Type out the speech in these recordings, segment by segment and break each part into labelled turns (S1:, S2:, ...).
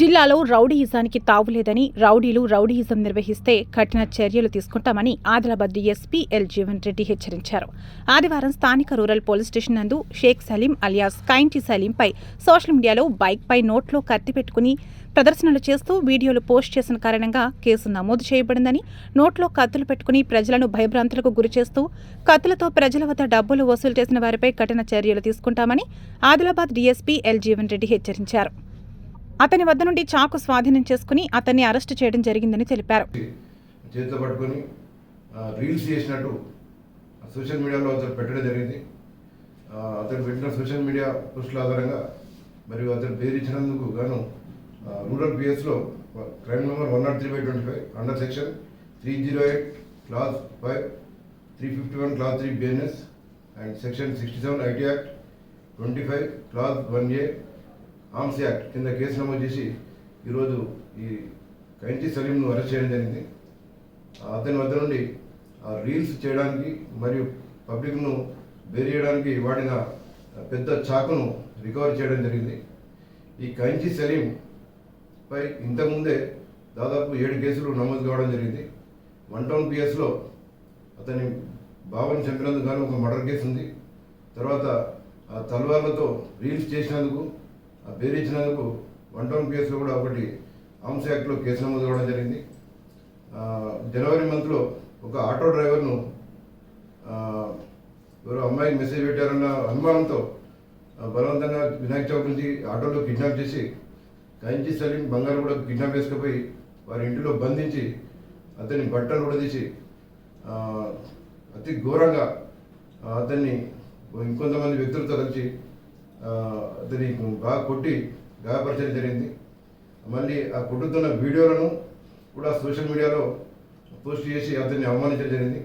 S1: జిల్లాలో రౌడీయిజానికి తావులేదని రౌడీలు రౌడీయిజం నిర్వహిస్తే కఠిన చర్యలు తీసుకుంటామని ఆదిలాబాద్ ఎస్పీ ఎల్ జీవన్ రెడ్డి హెచ్చరించారు. ఆదివారం స్థానిక రూరల్ పోలీస్ స్టేషన్ నందు షేక్ సలీం అలియాస్ కైంటి సలీంపై సోషల్ మీడియాలో బైక్పై నోట్లో కత్తి పెట్టుకుని ప్రదర్శనలు చేస్తూ వీడియోలు పోస్ట్ చేసిన కారణంగా కేసు నమోదు చేయబడిందని నోట్లో కత్తులు పెట్టుకుని ప్రజలను భయభ్రాంతులకు గురిచేస్తూ కత్తులతో ప్రజల వద్ద డబ్బులు వసూలు చేసిన వారిపై కఠిన చర్యలు తీసుకుంటామని ఆదిలాబాద్ డీఎస్పీ ఎల్ జీవన్ రెడ్డి హెచ్చరించారు. అతని వద్ద నుండి చాకు స్వాధీనం చేసుకుని అతన్ని అరెస్టు చేయడం జరిగిందని తెలిపారు.
S2: చేతితో పట్టుకొని రీల్స్ చేసినట్టు సోషల్ మీడియాలో అతను పెట్టడం జరిగింది. అతను పెట్టిన సోషల్ మీడియా పోస్టుల ఆధారంగా మరియు అతను బెదిరించినందుకు గాను rural పిఎస్లో crime number one nought three by twenty five under section three zero eight clause five three fifty one clause three BNS and section sixty seven IT act twenty five clause one A arms act కింద case నమోదు చేసి ఈరోజు ఈ కైంటి సలీంను arrest చేయడం జరిగింది. అతని వద్ద నుండి ఆ రీల్స్ చేయడానికి మరియు పబ్లిక్ను బెరియడానికి వాడిన పెద్ద చాకును రికవర్ చేయడం జరిగింది. ఈ కైంచి సలీం పై ఇంతకుముందే దాదాపు ఏడు కేసులు నమోదు కావడం జరిగింది. వన్ టౌన్ పిఎస్లో అతని బావని చంపినందుకు గాను ఒక మర్డర్ కేసు ఉంది తర్వాత ఆ తల్వార్లతో రీల్స్ చేసినందుకు బెదిరించినందుకు వన్ టౌన్ కేసులో కూడా ఒకటి ఆర్మ్స్ యాక్ట్లో కేసు నమోదు కావడం జరిగింది. జనవరి మంత్లో ఒక ఆటో డ్రైవర్ను ఎవరు అమ్మాయికి మెసేజ్ పెట్టారన్న అనుమానంతో బలవంతంగా వినాయక చౌక్ నుంచి ఆటోలో కిడ్నాప్ చేసి కంచి సలీం బంగారు కూడా కిడ్నాప్ చేసుకుపోయి వారి ఇంటిలో బంధించి అతని బట్టలు కూడా తీసి అతి ఘోరంగా అతన్ని ఇంకొంతమంది వ్యక్తులతో కలిసి అతని బాగా కొట్టి గాయపరచడం జరిగింది. మళ్ళీ ఆ కొట్టుతున్న వీడియోలను కూడా సోషల్ మీడియాలో పోస్ట్ చేసి అతన్ని అవమానించడం జరిగింది.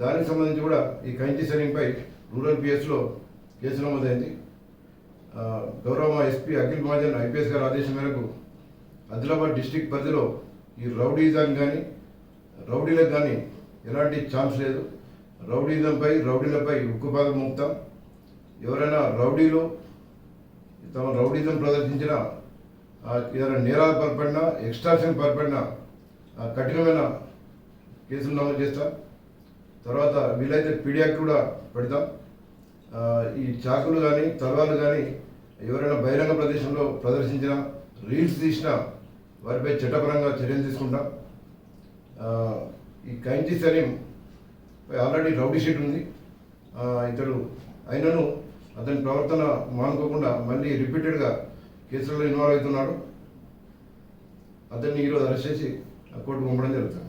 S2: దానికి సంబంధించి కూడా ఈ కంచి సలీంపై రూరల్ పిఎస్లో కేసు నమోదైంది. గౌరవ ఎస్పీ అఖిల్ మహాజన్ ఐపీఎస్ గారి ఆదేశం మేరకు ఆదిలాబాద్ డిస్టిక్ పరిధిలో ఈ రౌడీజాన్ కానీ రౌడీలకు కానీ ఎలాంటి ఛాన్స్ లేదు. రౌడీజంపై రౌడీలపై ఉక్కుపాదం మోపుతాం. ఎవరైనా రౌడీలు తమ రౌడీజం ప్రదర్శించిన ఏదైనా నేరాలు పాల్పడినా ఎక్స్ట్రాక్షన్ పాల్పడినా కఠినమైన కేసులు నమోదు చేస్తాం. తర్వాత వీలైతే పీడియాక్ కూడా పెడతాం. ఈ చాకులు కానీ తలవాలు కానీ ఎవరైనా బహిరంగ ప్రదేశంలో ప్రదర్శించిన రీల్స్ తీసిన వారిపై చట్టపరంగా చర్యలు తీసుకుంటాం. ఈ Kainchi Salim already rowdy sheet ఉంది. ఇతడు అయినను అతని ప్రవర్తన మానుకోకుండా మళ్ళీ రిపీటెడ్గా కేసులలో ఇన్వాల్వ్ అవుతున్నాడు. అతన్ని ఈరోజు అరెస్ట్ చేసి కోర్టు పంపడం జరుగుతుంది.